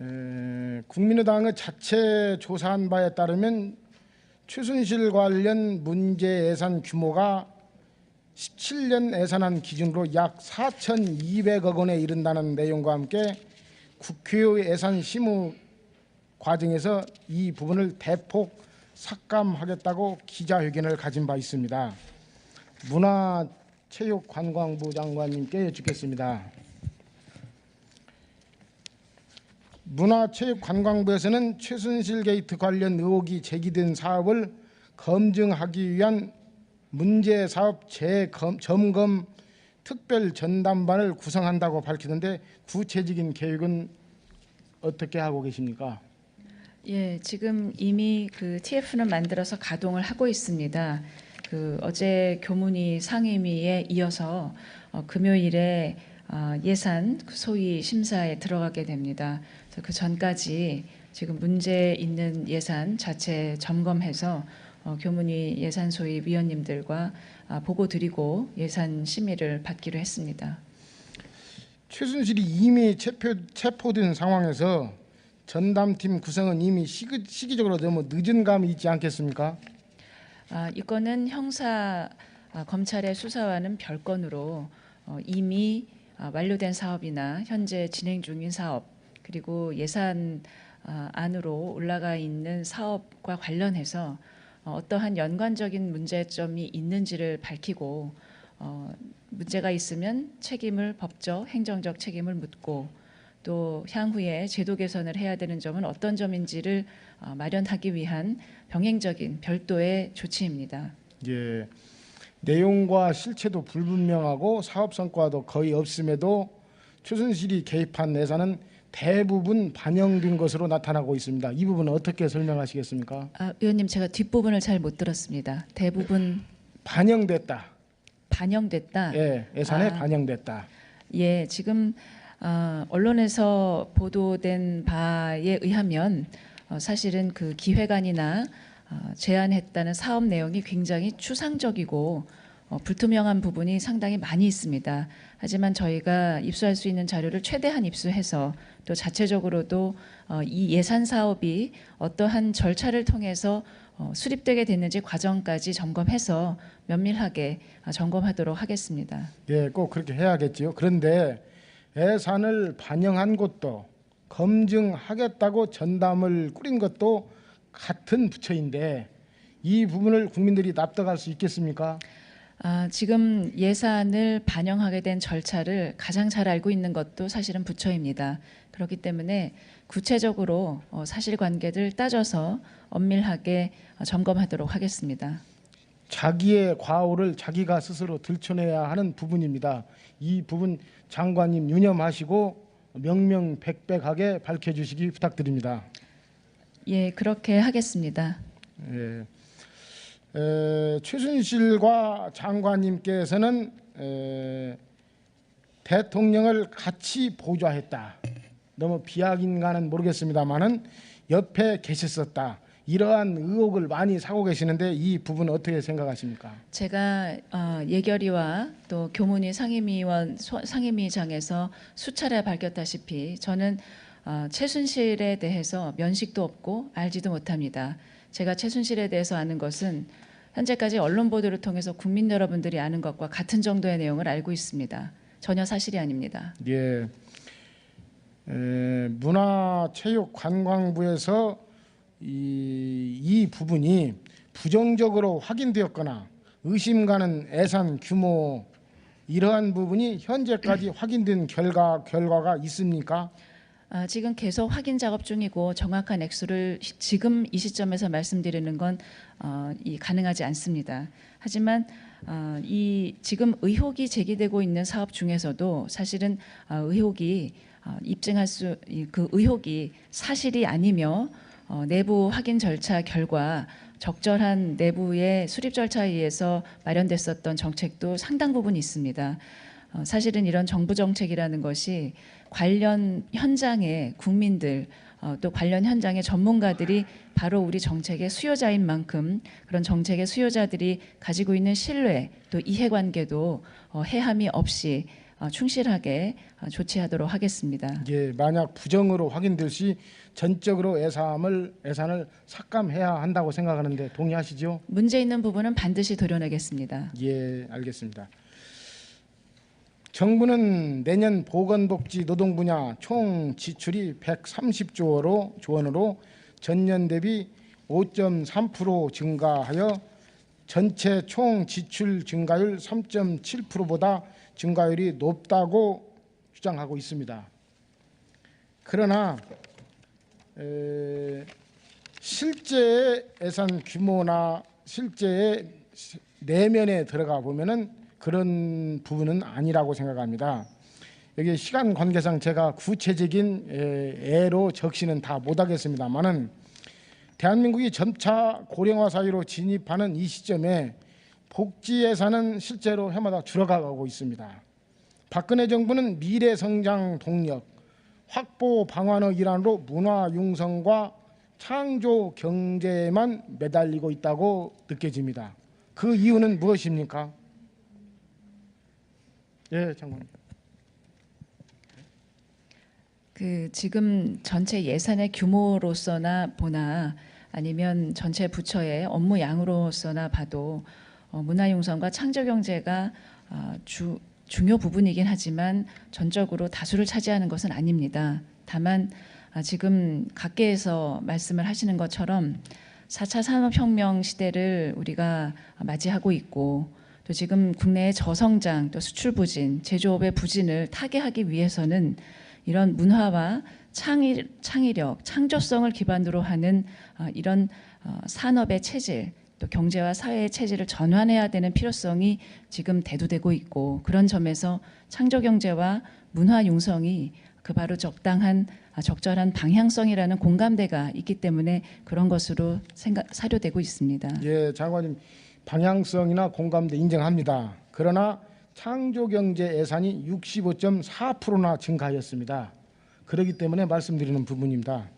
에, 국민의당의 자체 조사한 바에 따르면 최순실 관련 문제 예산 규모가 17년 예산안 기준으로 약 4,200억 원에 이른다는 내용과 함께 국회 예산 심의 과정에서 이 부분을 대폭 삭감하겠다고 기자회견을 가진 바 있습니다. 문화체육관광부 장관님께 여쭙겠습니다. 문화체육관광부에서는 최순실 게이트 관련 의혹이 제기된 사업을 검증하기 위한 문제 사업 재점검 특별 전담반을 구성한다고 밝히는데 구체적인 계획은 어떻게 하고 계십니까? 예, 지금 이미 그 TF는 만들어서 가동을 하고 있습니다. 그 어제 교문위 상임위에 이어서 어, 금요일에 어, 예산 소위 심사에 들어가게 됩니다. 그 전까지 지금 문제 있는 예산 자체 점검해서 어, 교문위 예산 소위 위원님들과 아, 보고 드리고 예산 심의를 받기로 했습니다. 최순실이 이미 체포, 체포 된 상황에서 전담팀 구성은 이미 시기, 시기적으로 너무 늦은 감이 있지 않겠습니까? 아, 이 건은 형사 아, 검찰의 수사와는 별건으로 어, 이미 아, 완료된 사업이나 현재 진행 중인 사업 그리고 예산 아, 안으로 올라가 있는 사업과 관련해서 어, 어떠한 연관적인 문제점이 있는지를 밝히고 어, 문제가 있으면 책임을 법적, 행정적 책임을 묻고 또 향후에 제도 개선을 해야 되는 점은 어떤 점인지를 어, 마련하기 위한 병행적인 별도의 조치입니다. 예. 내용과 실체도 불분명하고 사업 성과도 거의 없음에도 최순실이 개입한 예산은 대부분 반영된 것으로 나타나고 있습니다. 이 부분은 어떻게 설명하시겠습니까? 아, 의원님 제가 뒷부분을 잘 못 들었습니다. 대부분 반영됐다. 반영됐다. 예, 예산에 아. 반영됐다. 예, 지금 어, 언론에서 보도된 바에 의하면 어, 사실은 그 기획안이나 어, 제안했다는 사업 내용이 굉장히 추상적이고 어, 불투명한 부분이 상당히 많이 있습니다. 하지만 저희가 입수할 수 있는 자료를 최대한 입수해서 또 자체적으로도 어, 이 예산 사업이 어떠한 절차를 통해서 어, 수립되게 됐는지 과정까지 점검해서 면밀하게 어, 점검하도록 하겠습니다. 예, 꼭 그렇게 해야겠지요. 그런데 예산을 반영한 것도 검증하겠다고 전담을 꾸린 것도 같은 부처인데 이 부분을 국민들이 납득할 수 있겠습니까? 아, 지금 예산을 반영하게 된 절차를 가장 잘 알고 있는 것도 사실은 부처입니다. 그렇기 때문에 구체적으로 어, 사실관계를 따져서 엄밀하게 어, 점검하도록 하겠습니다. 자기의 과오를 자기가 스스로 들춰내야 하는 부분입니다. 이 부분 장관님 유념하시고 명명백백하게 밝혀주시기 부탁드립니다. 예, 그렇게 하겠습니다. 예. 에, 최순실과 장관님께서는 에, 대통령을 같이 보좌했다. 너무 비약인가는 모르겠습니다만은 옆에 계셨었다. 이러한 의혹을 많이 사고 계시는데 이 부분 어떻게 생각하십니까? 제가 어, 예결위와 또 교문위 상임위원 소- 상임위장에서 수차례 밝혔다시피 저는 어, 최순실에 대해서 면식도 없고 알지도 못합니다. 제가 최순실에 대해서 아는 것은 현재까지 언론 보도를 통해서 국민 여러분들이 아는 것과 같은 정도의 내용을 알고 있습니다. 전혀 사실이 아닙니다. 예. 에, 문화체육관광부에서 이, 이 부분이 부정적으로 확인되었거나 의심 가는 예산 규모 이러한 부분이 현재까지 확인된 결과 결과가 있습니까? 아, 지금 계속 확인 작업 중이고 정확한 액수를 시- 지금 이 시점에서 말씀드리는 건 어, 이 가능하지 않습니다. 하지만 어, 이 지금 의혹이 제기되고 있는 사업 중에서도 사실은 어, 의혹이 어, 입증할 수 그 의혹이 사실이 아니며 어, 내부 확인 절차 결과 적절한 내부의 수립 절차에 의해서 마련됐었던 정책도 상당 부분 있습니다. 어, 사실은 이런 정부 정책이라는 것이 관련 현장의 국민들 어, 또 관련 현장의 전문가들이 바로 우리 정책의 수요자인 만큼 그런 정책의 수요자들이 가지고 있는 신뢰 또 이해관계도 어, 해함이 없이 어, 충실하게 어, 조치하도록 하겠습니다. 예, 만약 부정으로 확인될 시 전적으로 예산을 예산을 삭감해야 한다고 생각하는데 동의하시죠? 문제 있는 부분은 반드시 도려내겠습니다. 예, 알겠습니다. 정부는 내년 보건복지 노동 분야 총 지출이 130조로 조원으로 전년 대비 5.3% 증가하여 전체 총 지출 증가율 3.7%보다 증가율이 높다고 주장하고 있습니다. 그러나 에, 실제 예산 규모나 실제의 내면에 들어가 보면은 그런 부분은 아니라고 생각합니다. 여기 시간 관계상 제가 구체적인 에, 애로 적시는 다 못하겠습니다만은 대한민국이 점차 고령화 사회로 진입하는 이 시점에 복지 예산은 실제로 해마다 줄어가고 있습니다. 박근혜 정부는 미래 성장 동력 확보 방안의 일환으로 문화 융성과 창조 경제에만 매달리고 있다고 느껴집니다. 그 이유는 무엇입니까? 예, 장관님. 그 지금 전체 예산의 규모로서나 보나 아니면 전체 부처의 업무 양으로서나 봐도 어, 문화융성과 창조경제가 어, 주, 중요 부분이긴 하지만 전적으로 다수를 차지하는 것은 아닙니다. 다만 아, 지금 각계에서 말씀을 하시는 것처럼 4차 산업혁명 시대를 우리가 맞이하고 있고 또 지금 국내의 저성장 또 수출 부진, 제조업의 부진을 타개하기 위해서는 이런 문화와 창의, 창의력, 창조성을 기반으로 하는 어, 이런 어, 산업의 체질, 또 경제와 사회의 체질을 전환해야 되는 필요성이 지금 대두되고 있고 그런 점에서 창조 경제와 문화 융성이 그 바로 적당한 아, 적절한 방향성이라는 공감대가 있기 때문에 그런 것으로 생각 사료되고 있습니다. 예, 장관님 방향성이나 공감대 인정합니다. 그러나 창조경제 예산이 65.4%나 증가하였습니다. 그렇기 때문에 말씀드리는 부분입니다.